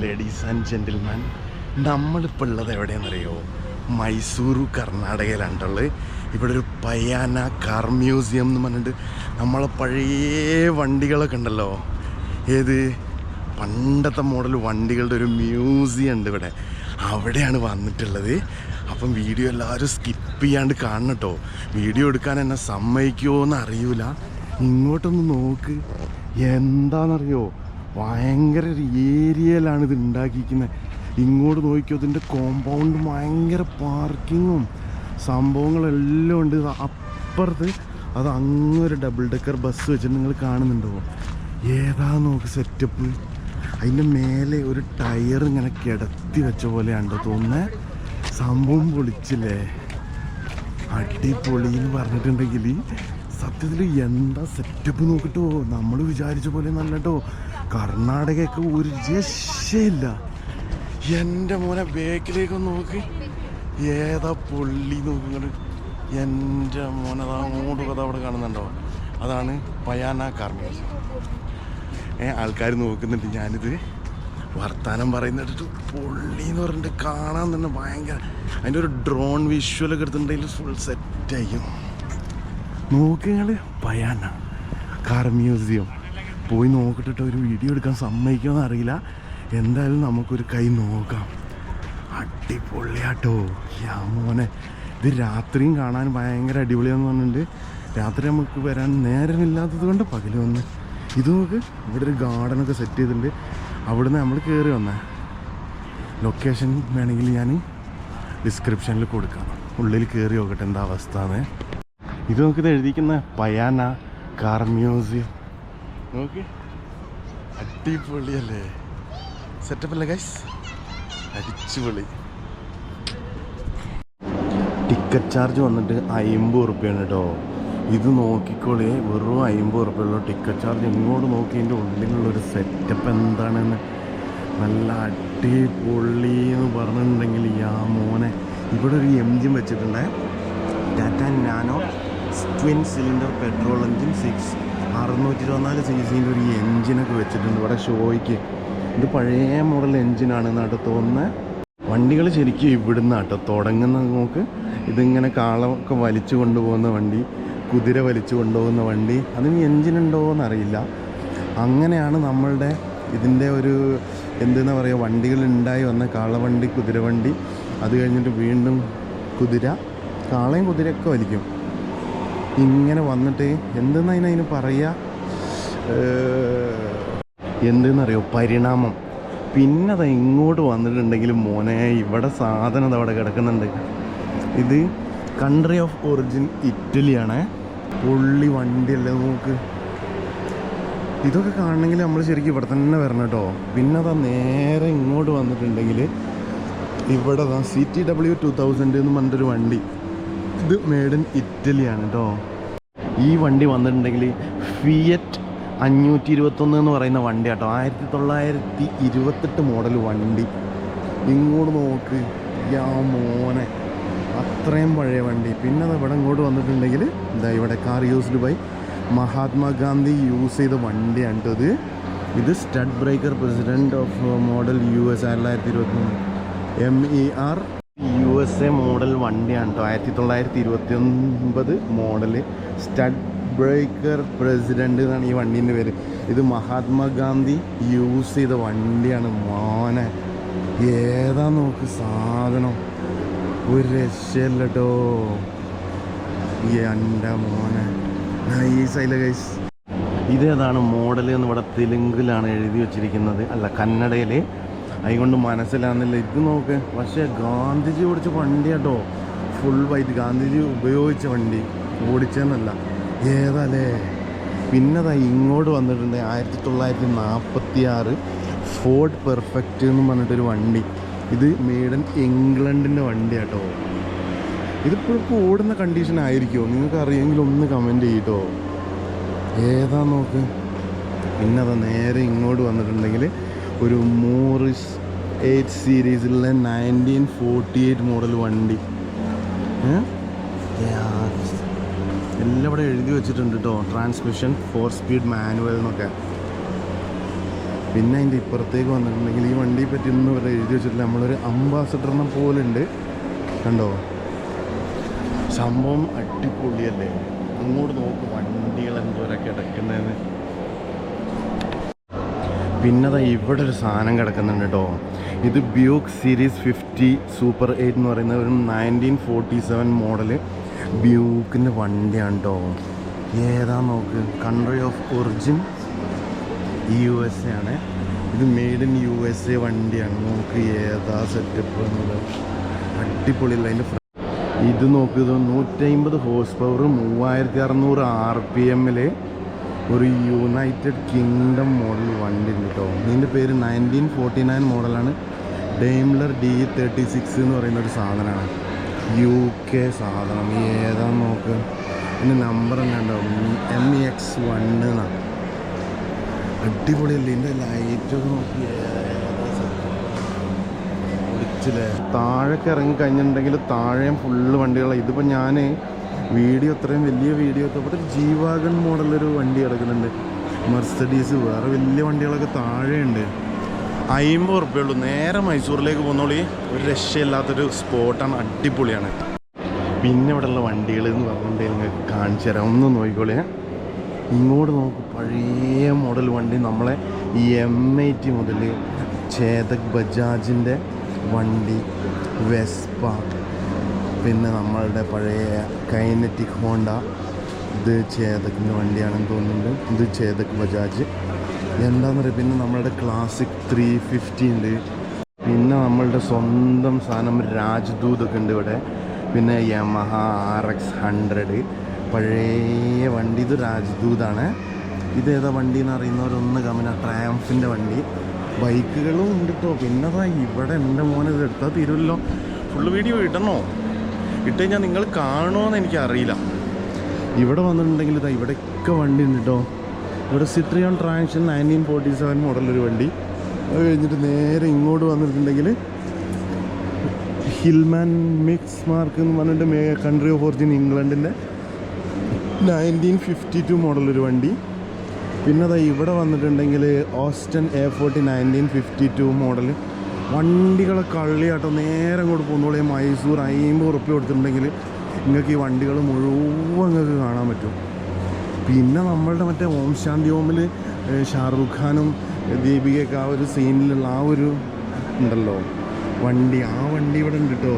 Ladies and gentleman നമ്മളിപ്പോൾ ഉള്ളത് എവിടെയെന്നറിയോ? മൈസൂർ കർണാടകയിലാണ്ടുള്ളത് ഇവിടെ ഒരു പയ്യാന കാർ മ്യൂസിയം എന്ന് പറഞ്ഞിട്ട് നമ്മളെ പഴയ വണ്ടികളൊക്കെ ഉണ്ടല്ലോ. ഏത്? പണ്ടത്തെ മോഡൽ വണ്ടികളുടെ ഒരു മ്യൂസിയം ഉണ്ട് ഇവിടെ. അവിടെയാണ് വന്നിട്ടുള്ളത്. അപ്പം വീഡിയോ എല്ലാവരും സ്കിപ്പ് ചെയ്യാണ്ട് കാണണം കേട്ടോ വീഡിയോ എടുക്കാൻ എന്നെ സമ്മതിക്കുമോ എന്ന് അറിയൂല. ഇങ്ങോട്ടൊന്ന് നോക്ക്. എന്താണെന്നറിയോ? ഭയങ്കര ഒരു ഏരിയയിലാണ് ഇത് ഉണ്ടാക്കിയിരിക്കുന്നത് ഇങ്ങോട്ട് നോക്കിയോ ഇതിന്റെ കോമ്പൗണ്ട് ഭയങ്കര പാർക്കിങ്ങും സംഭവങ്ങളെല്ലാം ഉണ്ട്. അപ്പുറത്ത് അത് അങ്ങൊരു ഡബിൾ ഡെക്കർ ബസ് വെച്ചിട്ട് നിങ്ങൾ കാണുന്നുണ്ടോ? ഏതാ നോക്ക് സെറ്റപ്പ് അതിന്റെ മേലെ ഒരു ടയർ ഇങ്ങനെ കിടത്തി വെച്ച പോലെയാണ്ടോ തോന്നുന്നത് സംഭവം പൊളിച്ചില്ലേ? അടിപൊളി എന്ന് പറഞ്ഞിട്ടുണ്ടെങ്കിൽ സത്യത്തിൽ എന്താ സെറ്റപ്പ് നോക്കിട്ടോ? നമ്മൾ വിചാരിച്ച പോലെ നല്ല കർണാടകയൊക്കെ ഒരു രക്ഷയില്ല. എന്റെ മോനെ ബേക്കിലേക്ക് നോക്ക്. ഏതാ പുള്ളി നോക്കുന്നത് എന്റെ മോനെ അതാ അങ്ങോട്ട് കഥ അവിടെ കാണുന്നുണ്ടോ? അതാണ് പയാന കാർ മ്യൂസിയം ഏ ആൾക്കാർ നോക്കുന്നുണ്ട്. ഞാനിത് വർത്താനം പറയുന്നിട്ട് പുള്ളി എന്ന് പറഞ്ഞിട്ട് കാണാൻ തന്നെ ഭയങ്കര അതിന്റെ ഒരു ഡ്രോൺ വിഷ്വലൊക്കെ എടുത്തിട്ടുണ്ടെങ്കിൽ ഫുൾ സെറ്റായിരിക്കും നോക്കുകയാണ് പയാന കാർ മ്യൂസിയം. പോയി നോക്കിട്ടിട്ട് ഒരു വീഡിയോ എടുക്കാൻ സമ്മതിക്കുമെന്ന് അറിയില്ല. എന്തായാലും നമുക്കൊരു കൈ നോക്കാം. അടിപൊളിയാട്ടോ. യാ മോനെ. ഇത് രാത്രിയും കാണാൻ ഭയങ്കര അടിപൊളിയാന്ന് പറഞ്ഞിട്ടുണ്ട്. രാത്രി നമുക്ക് വരാൻ നേരമില്ലാത്തത് കൊണ്ട് പകൽ വന്ന്. ഇത് നോക്ക് ഇവിടെ ഒരു ഗാർഡനൊക്കെ സെറ്റ് ചെയ്തിട്ടുണ്ട്. അവിടുന്ന് നമ്മൾ കയറി വന്നേ. ലൊക്കേഷൻ വേണമെങ്കിൽ ഞാൻ ഡിസ്ക്രിപ്ഷനിൽ കൊടുക്കാം. ഉള്ളിൽ കയറി നോക്കട്ടെ എന്താ അവസ്ഥ എന്ന്. ഇത് നോക്കിത് എഴുതിക്കുന്ന പയാന കാർ മ്യൂസിയം നോക്ക് അടിപൊളിയല്ലേ? സെറ്റപ്പ് അല്ലേ ഗൈസ് അടിച്ചുപൊളി. ടിക്കറ്റ് ചാർജ് വന്നിട്ട് അമ്പത് റുപ്യാണ് കേട്ടോ ഇത് നോക്കിക്കോളേ വെറും അമ്പത് റുപ്യുള്ള ടിക്കറ്റ് ചാർജ് ഇങ്ങോട്ട് നോക്കി അതിന്റെ ഉള്ളിലുള്ള ഒരു സെറ്റപ്പ് എന്താണെന്ന്. നല്ല അടിപൊളി എന്ന് പറഞ്ഞിട്ടുണ്ടെങ്കിൽ യാ മോനെ. ഇവിടെ ഒരു എംജിൻ വെച്ചിട്ടുണ്ട്. Tata Nano twin cylinder petrol engine six അറുന്നൂറ്റി ഇരുപത്തിനാല് സി സിന്റെ ഒരു എൻജിനൊക്കെ വെച്ചിട്ടുണ്ട് ഇവിടെ ഷോയ്ക്ക്. ഇത് പഴയ മോഡൽ എൻജിനാണെന്നാണ് തോന്നുന്നത് വണ്ടികൾ ശരിക്കും ഇവിടുന്ന് കേട്ടോ തുടങ്ങുന്ന നമുക്ക്. ഇതിങ്ങനെ കാളമൊക്കെ വലിച്ചു കൊണ്ടുപോകുന്ന വണ്ടി കുതിര വലിച്ചു കൊണ്ടുപോകുന്ന വണ്ടി. അതിന് എൻജിനുണ്ടോയെന്നറിയില്ല അങ്ങനെയാണ് നമ്മളുടെ ഇതിന്റെ ഒരു എന്തെന്ന് പറയുക വണ്ടികൾ ഉണ്ടായി വന്ന കാളവണ്ടി കുതിരവണ്ടി അത് കഴിഞ്ഞിട്ട് വീണ്ടും കുതിര. കാളയും കുതിരയൊക്കെ വലിക്കും. ഇങ്ങനെ വന്നിട്ട് എന്തെന്ന് അതിനതിന് പറയുക എന്തെന്നറിയോ? പരിണാമം. പിന്നെ അത് ഇങ്ങോട്ട് വന്നിട്ടുണ്ടെങ്കിൽ മോനെ ഇവിടെ സാധനം അത് അവിടെ കിടക്കുന്നുണ്ട്. ഇത് കൺട്രി ഓഫ് ഒറിജിൻ ഇറ്റലിയാണ് പുള്ളി വണ്ടിയല്ലേ നോക്ക്. ഇതൊക്കെ കാണണമെങ്കിൽ നമ്മൾ ശരിക്കും ഇവിടെ തന്നെ വരണം കേട്ടോ. പിന്നെ അതാ നേരെ ഇങ്ങോട്ട് വന്നിട്ടുണ്ടെങ്കിൽ ഇവിടെ അതാ C T W two thousand എന്ന് പറഞ്ഞിട്ടൊരു വണ്ടി. ഇത് മേഡ് ഇൻ ഇറ്റലിയാണ് കേട്ടോ ഈ വണ്ടി വന്നിട്ടുണ്ടെങ്കിൽ ഫിയറ്റ് അഞ്ഞൂറ്റി ഇരുപത്തൊന്ന് എന്ന് പറയുന്ന വണ്ടി കേട്ടോ ആയിരത്തി തൊള്ളായിരത്തി ഇരുപത്തെട്ട് മോഡൽ വണ്ടി. ഇങ്ങോട്ട് നോക്ക്. യാ മോനെ. അത്രയും പഴയ വണ്ടി. പിന്നെ അത് ഇവിടെ ഇങ്ങോട്ട് വന്നിട്ടുണ്ടെങ്കിൽ ഇതാ ഇവിടെ car used by Mahatma Gandhi use ചെയ്ത വണ്ടിയാണ് ഇത്. ഇത് Studebaker president of model U S ആയിരത്തി തൊള്ളായിരത്തി ഇരുപത്തി M E R U S A model വണ്ടിയാണ് കേട്ടോ. ആയിരത്തി തൊള്ളായിരത്തി ഇരുപത്തി ഒൻപത് മോഡൽ. സ്റ്റഡ് ബ്രേക്കർ പ്രസിഡന്റ് എന്നാണ് ഈ വണ്ടീന്റെ പേര്. ഇത് മഹാത്മാഗാന്ധി യൂസ് ചെയ്ത വണ്ടിയാണ്. മോനെ ഏതാ നോക്ക് സാധനം. ഒരു രക്ഷയില്ല കേട്ടോ. എന്റെ മോനെ. നൈസായില്ല കൈസ് ഇതേതാണ് മോഡൽ എന്ന് ഇവിടെ തെലുങ്കിലാണ് എഴുതി വെച്ചിരിക്കുന്നത്. അല്ല കന്നഡയിൽ അതുകൊണ്ട് മനസ്സിലാകുന്നില്ല ഇത് നോക്ക്. പക്ഷേ ഗാന്ധിജി ഓടിച്ച വണ്ടി കേട്ടോ. ഫുൾ വൈറ്റ് ഗാന്ധിജി ഉപയോഗിച്ച വണ്ടി. ഓടിച്ചെന്നല്ല. ഏതല്ലേ പിന്നെ ദാ ഇങ്ങോട്ട് വന്നിട്ടുണ്ട്. ആയിരത്തി തൊള്ളായിരത്തി നാൽപ്പത്തി ആറ് ഫോർഡ് പെർഫെക്റ്റ് എന്ന് പറഞ്ഞിട്ടൊരു വണ്ടി. ഇത് മെയ്ഡൻ ഇംഗ്ലണ്ടിന്റെ വണ്ടി കേട്ടോ. ഇതിപ്പോഴൊക്കെ ഓടുന്ന കണ്ടീഷൻ ആയിരിക്കുമോ നിങ്ങൾക്ക് അറിയെങ്കിൽ ഒന്ന് കമന്റ് ചെയ്യട്ടോ. ഏതാ നോക്ക്. പിന്നെ അത് നേരെ ഇങ്ങോട്ട് വന്നിട്ടുണ്ടെങ്കിൽ ഒരു മോറിസ് എയ്റ്റ് സീരീസിലെ നയന്റീൻ ഫോർട്ടി എയ്റ്റ് മോഡൽ വണ്ടി. എല്ലാം ഇവിടെ എഴുതി വെച്ചിട്ടുണ്ട് കേട്ടോ ട്രാൻസ്മിഷൻ ഫോർ സ്പീഡ് മാനുവൽ എന്നൊക്കെ. പിന്നെ അതിന്റെ ഇപ്പുറത്തേക്ക് വന്നിട്ടുണ്ടെങ്കിൽ ഈ വണ്ടിയെ പറ്റി ഒന്നും ഇവിടെ എഴുതി വെച്ചിട്ടില്ല. നമ്മളൊരു അംബാസഡറിനെ പോലെ ഉണ്ട് കണ്ടോ? സംഭവം അടിപൊളിയല്ലേ? അങ്ങോട്ട് നോക്ക് വണ്ടികൾ എന്തോരൊക്കെ കിടക്കുന്നതെന്ന് പിന്നെ ദാ ഇവിടെ ഒരു സാധനം കിടക്കുന്നുണ്ട് കേട്ടോ ഇത് Buick series fifty super eight എന്ന് പറയുന്ന ഒരു നയന്റീൻ ഫോർട്ടി സെവൻ മോഡൽ ബ്യൂക്കിന്റെ വണ്ടിയാണ് കേട്ടോ ഏതാ നോക്ക്? Country of origin U S A ആണ്. ഇത് made in U S A വണ്ടിയാണ്. നോക്ക് ഏതാ സെറ്റപ്പ് എന്നുള്ളത്. അടിപൊളിയല്ല അതിന്റെ ഇത് നോക്ക് ഇത് നൂറ്റമ്പത് ഹോഴ്സ് പവർ മൂവായിരത്തി അറുന്നൂറ് ആർ പി എമ്മിൽ ഒരു യുണൈറ്റഡ് കിങ്ഡം മോഡൽ വണ്ടി ഉണ്ട് കേട്ടോ ഇതിന്റെ പേര് നയന്റീൻ ഫോർട്ടി നയൻ മോഡലാണ് ഡെയിംലർ ഡി തേർട്ടി സിക്സ് എന്ന് പറയുന്ന ഒരു സാധനമാണ്. യു കെ സാധനം. ഏതാ നോക്ക്. ഇതിന്റെ നമ്പർ തന്നെ ഉണ്ടാവും എം എക്സ് വൺ എന്നാണ് അടിപൊളിയല്ലേ? ഇതിന്റെ ലൈറ്റൊക്കെ നോക്കി ഒളിച്ചില്ലേ? താഴേക്ക് ഇറങ്ങി കഴിഞ്ഞിട്ടുണ്ടെങ്കിൽ താഴെയും ഫുള്ള് വണ്ടികളാണ് ഇതിപ്പോൾ ഞാൻ വീഡിയോ അത്രയും വലിയ വീഡിയോ ഒക്കെ ഇവിടെ ജീവാഗൺ മോഡലൊരു വണ്ടി കിടക്കുന്നുണ്ട് മെർസഡീസ് വേറെ വലിയ വണ്ടികളൊക്കെ താഴെയുണ്ട്. അയിമ്പത് ഉറുപ്പ്യുള്ളൂ നേരെ മൈസൂറിലേക്ക് പോകുന്നോളി. ഒരു രക്ഷയില്ലാത്തൊരു സ്പോട്ടാണ് അടിപൊളിയാണ്. പിന്നെ ഇവിടെയുള്ള വണ്ടികൾ എന്ന് പറഞ്ഞിട്ടുണ്ടെങ്കിൽ നിങ്ങൾക്ക് കാണിച്ചു തരാം. ഒന്ന് നോക്കിക്കോളേ. ഇങ്ങോട്ട് നോക്ക്. പഴയ മോഡൽ വണ്ടി നമ്മളെ ഈ എം ഐ ടി മുതൽ ചേതക് ബജാജിന്റെ വണ്ടി വെസ്പ പിന്നെ നമ്മളുടെ പഴയ കൈനറ്റിക് ഹോണ്ട ഇത് ചേതക്കിന്റെ വണ്ടിയാണെന്ന് തോന്നുന്നുണ്ട്. ഇത് ചേതക് ബജാജ്. എന്താണെന്ന് പറയുക പിന്നെ നമ്മളുടെ ക്ലാസിക് ത്രീ ഫിഫ്റ്റി ഉണ്ട്. പിന്നെ നമ്മളുടെ സ്വന്തം സാധനം രാജ്ദൂത് ഒക്കെ ഉണ്ട് ഇവിടെ. പിന്നെ യമഹ ആർ എക്സ് ഹൺഡ്രഡ് പഴയ വണ്ടി ഇത് രാജ്ദൂതാണ്. ഇത് ഏതാ വണ്ടി എന്ന് അറിയുന്നവരൊന്ന് കമ്മിന ട്രയംഫിന്റെ വണ്ടി. ബൈക്കുകളും ഉണ്ട് കേട്ടോ പിന്നെ ദാ ഇവിടെ എന്റെ മോനെ ഇത് എടുത്താൽ തീരുമല്ലോ ഫുള്ള് വീഡിയോ ഇടണോ? ഇട്ട് കഴിഞ്ഞാൽ നിങ്ങൾ കാണുമോയെന്ന് എനിക്കറിയില്ല. ഇവിടെ വന്നിട്ടുണ്ടെങ്കിൽ ഇതാ ഇവിടെയൊക്കെ വണ്ടി ഉണ്ട് കേട്ടോ ഇവിടെ Citroen traction nineteen forty seven മോഡലൊരു വണ്ടി. അത് കഴിഞ്ഞിട്ട് നേരെ ഇങ്ങോട്ട് വന്നിട്ടുണ്ടെങ്കിൽ ഹിൽമാൻ മിക്സ് മാർക്ക് എന്ന് പറഞ്ഞിട്ട് കൺട്രി ഓഫ് ഒറിജിൻ ഇംഗ്ലണ്ടിന്റെ നയന്റീൻ ഫിഫ്റ്റി ടു മോഡലൊരു വണ്ടി. പിന്നെ അതാ ഇവിടെ വന്നിട്ടുണ്ടെങ്കിൽ Austin A forty nineteen fifty two model വണ്ടികളെ കള്ളിയാട്ടോ നേരെ അങ്ങോട്ട് പോകുന്നോളെ മൈസൂർ അമ്പത് ഉറുപ്പ്യ കൊടുത്തിട്ടുണ്ടെങ്കിൽ നിങ്ങൾക്ക് ഈ വണ്ടികൾ മുഴുവൻ നിങ്ങൾക്ക് കാണാൻ പറ്റും. പിന്നെ നമ്മളുടെ മറ്റേ ഓം ശാന്തി ഓമിൽ ഷാറൂഖ് ഖാനും ദീപികയൊക്കെ ആ ഒരു സീനിലുള്ള ആ ഒരു ഉണ്ടല്ലോ. വണ്ടി ആ വണ്ടി ഇവിടെ ഉണ്ട് കേട്ടോ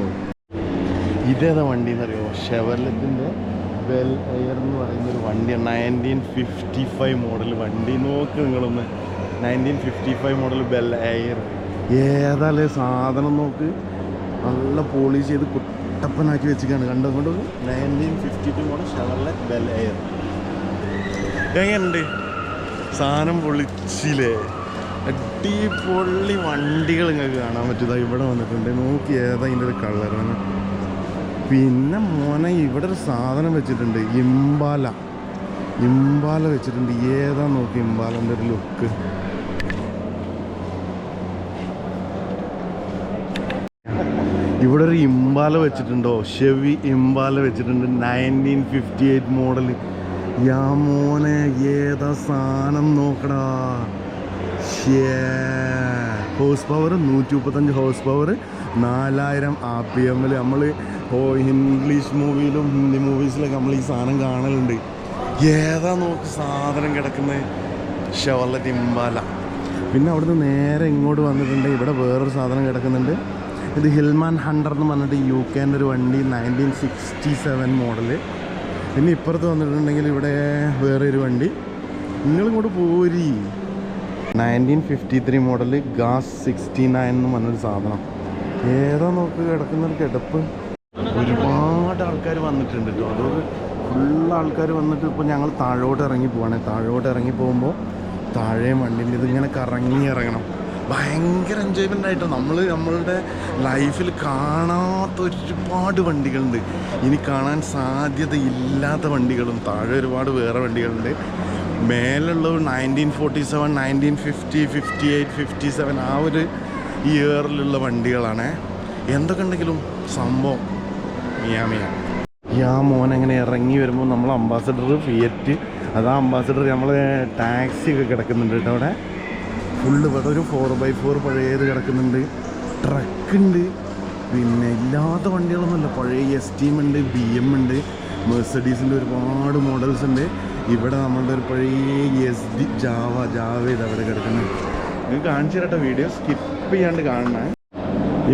ഇതേതാ വണ്ടി എന്നറിയോ ഷെവർലെറ്റിന്റെ വെൽ എയർ എന്ന് പറയുന്ന ഒരു വണ്ടിയാണ് നയന്റീൻ ഫിഫ്റ്റി ഫൈവ് മോഡൽ വണ്ടി. നോക്ക് നിങ്ങളൊന്ന്. Nineteen fifty five model Bel Air. ഏതാല്ലേ സാധനം നോക്ക്. നല്ല പോളിഷ് ചെയ്ത് കുട്ടപ്പനാക്കി വെച്ചിട്ടാണ് കണ്ടുകൊണ്ട് nineteen fifty two model Chevrolet Bel Air എങ്ങനെയുണ്ട്? സാധനം പൊളിച്ചില്ലേ? അടിപൊളി വണ്ടികൾ നിങ്ങൾക്ക് കാണാൻ പറ്റുന്നത് ഇവിടെ വന്നിട്ടുണ്ട്. നോക്കി ഏതാ ഇതിന്റെ ഒരു കളറാണ് പിന്നെ മോനെ ഇവിടെ ഒരു സാധനം വെച്ചിട്ടുണ്ട്. ഇമ്പാല ഇമ്പാല വെച്ചിട്ടുണ്ട്. ഏതാ നോക്കി ഇമ്പാലന്റെ ഒരു ലുക്ക് ഇവിടെ ഒരു ഇമ്പാല വെച്ചിട്ടുണ്ടോ? ഷെവി ഇമ്പാല വെച്ചിട്ടുണ്ട്. നയന്റീൻ ഫിഫ്റ്റി എയ്റ്റ് മോഡൽ യാ മോനെ ഏതാ സാധനം നോക്കടാ. ഹോഴ്സ് പവർ നൂറ്റി മുപ്പത്തഞ്ച് ഹോഴ്സ് പവർ നാലായിരം ആർ പി എമ്മിൽ നമ്മൾ ഇംഗ്ലീഷ് മൂവിയിലും ഹിന്ദി മൂവീസിലൊക്കെ നമ്മൾ ഈ സാധനം കാണലുണ്ട്. ഏതാ നോക്ക് സാധനം കിടക്കുന്നത് ഷവർലറ്റ് തിമ്പാല പിന്നെ അവിടുന്ന് നേരെ ഇങ്ങോട്ട് വന്നിട്ടുണ്ട്. ഇവിടെ വേറൊരു സാധനം കിടക്കുന്നുണ്ട്. ഇത് ഹിൽമാൻ ഹൺഡ്രഡ് എന്ന് പറഞ്ഞിട്ട് യു കെന്റെ ഒരു വണ്ടി നയന്റീൻ സിക്സ്റ്റി സെവൻ മോഡൽ പിന്നെ ഇപ്പുറത്ത് വന്നിട്ടുണ്ടെങ്കിൽ ഇവിടെ വേറെ ഒരു വണ്ടി. നിങ്ങളിങ്ങോട്ട് പോരി. നയന്റീൻ ഫിഫ്റ്റി ത്രീ മോഡൽ ഗാസ് സിക്സ്റ്റി നയൻ എന്ന് പറഞ്ഞൊരു സാധനം. ഏതാ നോക്ക് കിടക്കുന്ന ഒരു കിടപ്പ്. ഒരുപാട് ആൾക്കാർ വന്നിട്ടുണ്ട് കേട്ടോ അതൊരു ഫുൾ ആൾക്കാർ വന്നിട്ട് ഇപ്പോൾ ഞങ്ങൾ താഴോട്ട് ഇറങ്ങി പോവാണ്. താഴോട്ട് ഇറങ്ങി പോകുമ്പോൾ താഴെ വണ്ടിന്റെ ഇതിങ്ങനെ കറങ്ങി ഇറങ്ങണം. ഭയങ്കര എൻജോയ്മെന്റ് ആയിട്ട്. നമ്മൾ നമ്മളുടെ ലൈഫിൽ കാണാത്ത ഒരുപാട് വണ്ടികളുണ്ട്. ഇനി കാണാൻ സാധ്യതയില്ലാത്ത വണ്ടികളും താഴെ ഒരുപാട് വേറെ വണ്ടികളുണ്ട്. മേലുള്ളത് nineteen forty seven nineteen fifty fifty eight fifty seven ആ ഒരു ഇയറിലുള്ള വണ്ടികളാണ്. എന്തൊക്കെ ഉണ്ടെങ്കിലും സംഭവം. മിയാമിയ യാ മോൻ അങ്ങനെ ഇറങ്ങി വരുമ്പോൾ നമ്മൾ അംബാസഡർ ഫിയറ്റ് അതാ അംബാസഡർ നമ്മൾ ടാക്സി ഒക്കെ കിടക്കുന്നുണ്ട് കേട്ടോ അവിടെ. ഫുള്ള് ഇവിടെ ഒരു ഫോർ ബൈ ഫോർ പഴയത് കിടക്കുന്നുണ്ട്. ട്രക്ക് ഉണ്ട്. പിന്നെ ഇല്ലാത്ത വണ്ടികളൊന്നുമില്ല. പഴയ എസ് ടീം ഉണ്ട് ബി എം ഉണ്ട് മെഴ്സഡീസിന്റെ ഒരുപാട് മോഡൽസ് ഉണ്ട്. ഇവിടെ നമ്മളുടെ ഒരു പഴയ എസ് ഡി ജാവ ജാവ ഇത് അവിടെ കിടക്കുന്നത്. നിങ്ങൾക്ക് കാണിച്ചു തരട്ടെ വീഡിയോ സ്കിപ്പ് ചെയ്യാണ്ട് കാണണേ.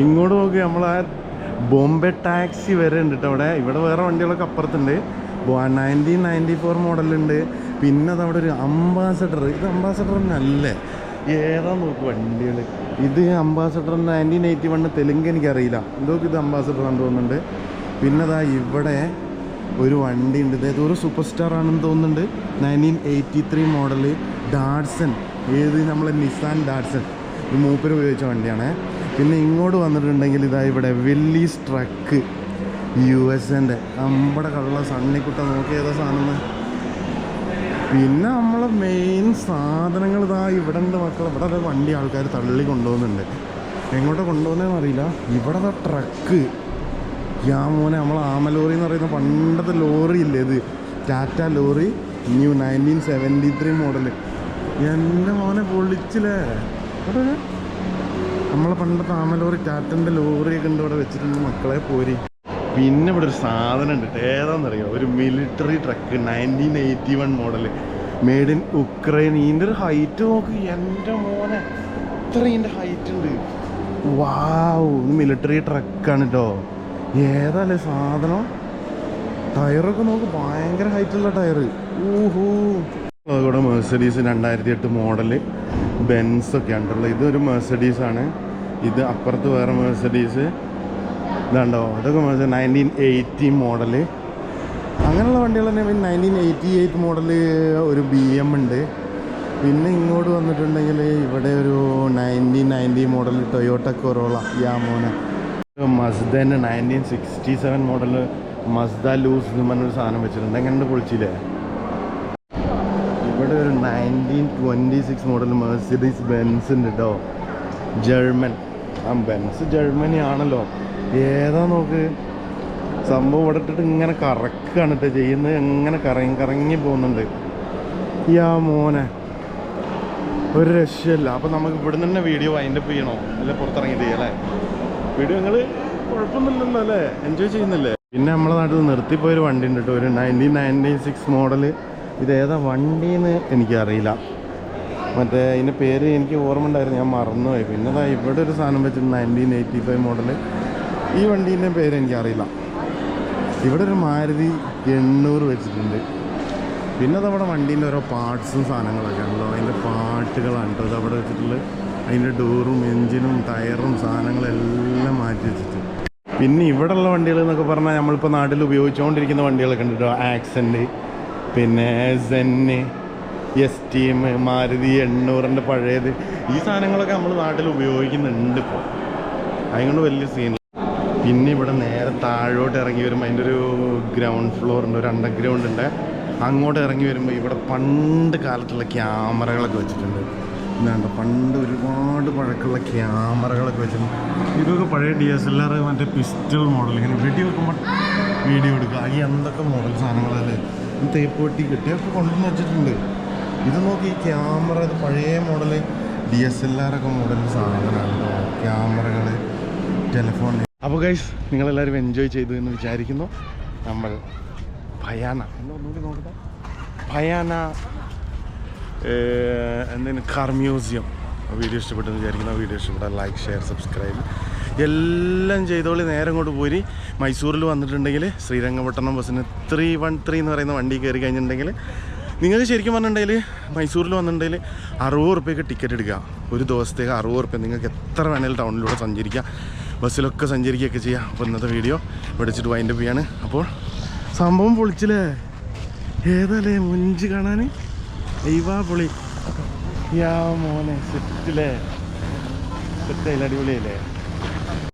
ഇങ്ങോട്ട് നോക്കി നമ്മൾ ആ ബോംബെ ടാക്സി വരെ ഉണ്ട് കേട്ടോ അവിടെ. ഇവിടെ വേറെ വണ്ടികളൊക്കെ അപ്പുറത്തുണ്ട്. നയന്റീൻ നയന്റി ഫോർ മോഡലുണ്ട് പിന്നെ അതവിടെ ഒരു അംബാസഡർ ഇത് അംബാസഡർ നല്ലേ ഏതാ നോക്ക് വണ്ടികൾ ഇത് Ambassador nineteen eighty one Telugu എനിക്കറിയില്ല. എന്തോ ഇത് അംബാസഡർ ആണെന്ന് തോന്നുന്നുണ്ട്. പിന്നെ അതാ ഇവിടെ ഒരു വണ്ടി ഉണ്ട് ഇതായത് ഒരു സൂപ്പർ സ്റ്റാർ ആണെന്ന് തോന്നുന്നുണ്ട്. Nineteen eighty three model Datsun ഏത് നമ്മളെ നിസാൻ ഡാഡ്സൺ ഇത് മൂപ്പര് ഉപയോഗിച്ച വണ്ടിയാണ്. പിന്നെ ഇങ്ങോട്ട് വന്നിട്ടുണ്ടെങ്കിൽ ഇതാ ഇവിടെ വെല്ലി സ്ട്രക്ക് യു എസ് എന്റെ നമ്മുടെ കള്ള സണ്ണിക്കുട്ട നോക്കിയതാ സാധനം പിന്നെ നമ്മളെ മെയിൻ സാധനങ്ങൾ ഇതാ ഇവിടെ ഉണ്ട് മക്കൾ ഇവിടെ വണ്ടി ആൾക്കാർ തള്ളി കൊണ്ടുപോകുന്നുണ്ട്. എങ്ങോട്ട് കൊണ്ടുപോകുന്നതെന്ന് അറിയില്ല. ഇവിടെ ട്രക്ക് യാ മോനെ നമ്മൾ ആമലോറി എന്ന് പറയുന്ന പണ്ടത്തെ ലോറി ഇല്ലേ ഇത്? Tata lorry new nineteen seventy three model എന്റെ മോനെ പൊളിച്ചില്ലേ? നമ്മളെ പണ്ടത്തെ ആമലോറി ടാറ്റന്റെ ലോറിയൊക്കെ ഉണ്ട് ഇവിടെ വെച്ചിട്ടുണ്ട് മക്കളെ പോരി. പിന്നെ ഇവിടെ ഒരു സാധനം ഉണ്ട്. ഏതാണെന്നറിയോ? ഒരു military truck nineteen eighty one model made in Ukraine ഇതിന്റെ ഒരു ഹൈറ്റ് നോക്ക്. എന്റെ മോനെ എത്ര ഇതിന്റെ ഹൈറ്റ് ഉണ്ട്. വാവ് മിലിറ്ററി ട്രക്കാണ് കേട്ടോ ഏതല്ലേ സാധനം? ടയറൊക്കെ നോക്ക് ഭയങ്കര ഹൈറ്റുള്ള ടയർ ഊഹൂ. അതുകൂടെ മെഴ്സഡീസ് രണ്ടായിരത്തി എട്ട് മോഡൽ ബെൻസൊക്കെ ഉണ്ടല്ലോ. ഇതൊരു ആണ്. ഇത് അപ്പുറത്ത് വേറെ മെഴ്സഡീസ് ഇതുണ്ടോ ഇതൊക്കെ നയന്റീൻ എയ്റ്റി മോഡൽ അങ്ങനെയുള്ള വണ്ടികൾ തന്നെ പിന്നെ നയന്റീൻ എയ്റ്റി എയ്റ്റ് മോഡൽ ഒരു ബി എം ഉണ്ട്. പിന്നെ ഇങ്ങോട്ട് വന്നിട്ടുണ്ടെങ്കിൽ ഇവിടെ ഒരു nineteen ninety model Toyota Corolla യാമോന മസ്ദന്റെ nineteen sixty seven model Mazda Luce എന്ന് പറഞ്ഞൊരു സാധനം വെച്ചിട്ടുണ്ട്. എങ്ങനെ പൊളിച്ചില്ലേ? ഇവിടെ ഒരു nineteen twenty six model Mercedes Benz ഉണ്ട് കേട്ടോ ജർമ്മൻ ആ ബെൻസ് ജർമ്മനി ആണല്ലോ. ഏതാ നോക്ക്? സംഭവം ഇവിടെ ഇട്ടിട്ട് ഇങ്ങനെ കറക്കാണ് കേട്ടോ ചെയ്യുന്നത്. എങ്ങനെ കറങ്ങി കറങ്ങി പോകുന്നുണ്ട്. യാ മോനെ. ഒരു രക്ഷയില്ല. അപ്പം നമുക്ക് ഇവിടുന്ന് തന്നെ വീഡിയോ വൈൻഡപ്പ് ചെയ്യണോ? അല്ലെ പുറത്തിറങ്ങിയിട്ട് ചെയ്യല്ലേ വീഡിയോ നിങ്ങൾ കുഴപ്പമൊന്നുമില്ലല്ലോ അല്ലേ? എൻജോയ് ചെയ്യുന്നില്ലേ? പിന്നെ നമ്മളെ നാട്ടിൽ നിർത്തിപ്പോയൊരു വണ്ടി ഉണ്ട് കേട്ടോ ഒരു നയന്റീൻ നയന്റി സിക്സ് മോഡൽ ഇത് ഏതാ വണ്ടിയെന്ന് എനിക്കറിയില്ല. മറ്റേ അതിന്റെ പേര് എനിക്ക് ഓർമ്മ ഉണ്ടായിരുന്നു ഞാൻ മറന്നുപോയി. പിന്നെ ഇവിടെ ഒരു സാധനം വെച്ചിട്ട് നയന്റീൻ എയ്റ്റി ഫൈവ് മോഡൽ. ഈ വണ്ടീന്റെ പേര് എനിക്കറിയില്ല ഇവിടെ ഒരു മാരുതി എണ്ണൂറ് വെച്ചിട്ടുണ്ട്. പിന്നെ നമ്മുടെ വണ്ടീന്റെ ഓരോ പാർട്സും സാധനങ്ങളൊക്കെ ഉണ്ടല്ലോ. അതിന്റെ പാട്ടുകളാണ് കേട്ടോ. അവിടെ വെച്ചിട്ടുള്ളത് അതിന്റെ ഡോറും എഞ്ചിനും ടയറും സാധനങ്ങളെല്ലാം മാറ്റി വെച്ചിട്ട്. പിന്നെ ഇവിടെയുള്ള വണ്ടികൾ എന്നൊക്കെ പറഞ്ഞാൽ നമ്മളിപ്പോൾ നാട്ടിൽ ഉപയോഗിച്ചുകൊണ്ടിരിക്കുന്ന വണ്ടികളൊക്കെ ഉണ്ട് കേട്ടോ. ആക്സെന്റ് പിന്നെ Zen S T M Maruti എണ്ണൂറിന്റെ പഴയത്. ഈ സാധനങ്ങളൊക്കെ നമ്മൾ നാട്ടിൽ ഉപയോഗിക്കുന്നുണ്ട് ഇപ്പോൾ. അതുകൊണ്ട് വലിയ സീൻ പിന്നെ ഇവിടെ നേരെ താഴോട്ട് ഇറങ്ങി വരുമ്പോൾ അതിന്റെ ഒരു ഗ്രൗണ്ട് ഫ്ലോർ ഉണ്ട് ഒരു അണ്ടർഗ്രൗണ്ട് ഉണ്ട്. അങ്ങോട്ട് ഇറങ്ങി വരുമ്പോൾ ഇവിടെ പണ്ട് കാലത്തുള്ള ക്യാമറകളൊക്കെ വെച്ചിട്ടുണ്ട്. ഇതാണ്ട് പണ്ട് ഒരുപാട് പഴക്കമുള്ള ക്യാമറകളൊക്കെ വെച്ചിട്ടുണ്ട്. ഇതൊക്കെ പഴയ ഡി എസ് എൽ ആർ മറ്റേ പിസ്റ്റൾ മോഡൽ ഇങ്ങനെ വെടി വെക്കുമ്പോൾ വീഡിയോ എടുക്കുക. ഈ എന്തൊക്കെ മോഡൽ സാധനങ്ങളല്ലേ? തേപ്പ് വെട്ടി കെട്ടിയൊക്കെ കൊണ്ടുവന്ന് വെച്ചിട്ടുണ്ട്. ഇത് നോക്കി ഈ ക്യാമറ ഇത് പഴയ model D S L R ഒക്കെ മോഡൽ സാധനമാണ് ക്യാമറകൾ ടെലിഫോൺ അപ്പോൾ ഗൈസ് നിങ്ങളെല്ലാവരും എൻജോയ് ചെയ്തു എന്ന് വിചാരിക്കുന്നു. നമ്മൾ ഭയാന എന്നൊന്നുകൂടി നോക്കട്ടെ. ഭയാന എന്തിന് കാർ മ്യൂസിയം വീഡിയോ ഇഷ്ടപ്പെട്ടെന്ന് വിചാരിക്കുന്നു. വീഡിയോ ഇഷ്ടപ്പെട്ടാൽ ലൈക്ക് ഷെയർ സബ്സ്ക്രൈബ് എല്ലാം ചെയ്തോളി നേരെ അങ്ങോട്ട് പോരി. മൈസൂരിൽ വന്നിട്ടുണ്ടെങ്കിൽ ശ്രീരംഗപട്ടണം ബസ്സിന് ത്രീ വൺ ത്രീ എന്ന് പറയുന്ന വണ്ടി കയറി കഴിഞ്ഞിട്ടുണ്ടെങ്കിൽ നിങ്ങൾക്ക് ശരിക്കും പറഞ്ഞിട്ടുണ്ടെങ്കിൽ മൈസൂരിൽ വന്നിട്ടുണ്ടെങ്കിൽ അറുപത് റുപ്യക്ക് ടിക്കറ്റ് എടുക്കുക. ഒരു ദിവസത്തേക്ക് അറുപത് റുപ്യ നിങ്ങൾക്ക് എത്ര വേണേലും ടൗണിലൂടെ സഞ്ചരിക്കാം. ബസ്സിലൊക്കെ സഞ്ചരിക്കുകയൊക്കെ ചെയ്യാം. അപ്പോൾ ഇന്നത്തെ വീഡിയോ ഇവിടെ വെച്ചിട്ട് വൈൻഡപ്പ് ചെയ്യാണ്. അപ്പോൾ സംഭവം പൊളിച്ചില്ലേ? ഏതല്ലേ മുഞ്ച് കാണാൻ ഐവാ പൊളി. യാ മോനെ സെറ്റില്ലേ സെറ്റായില്ല അടിപൊളിയല്ലേ?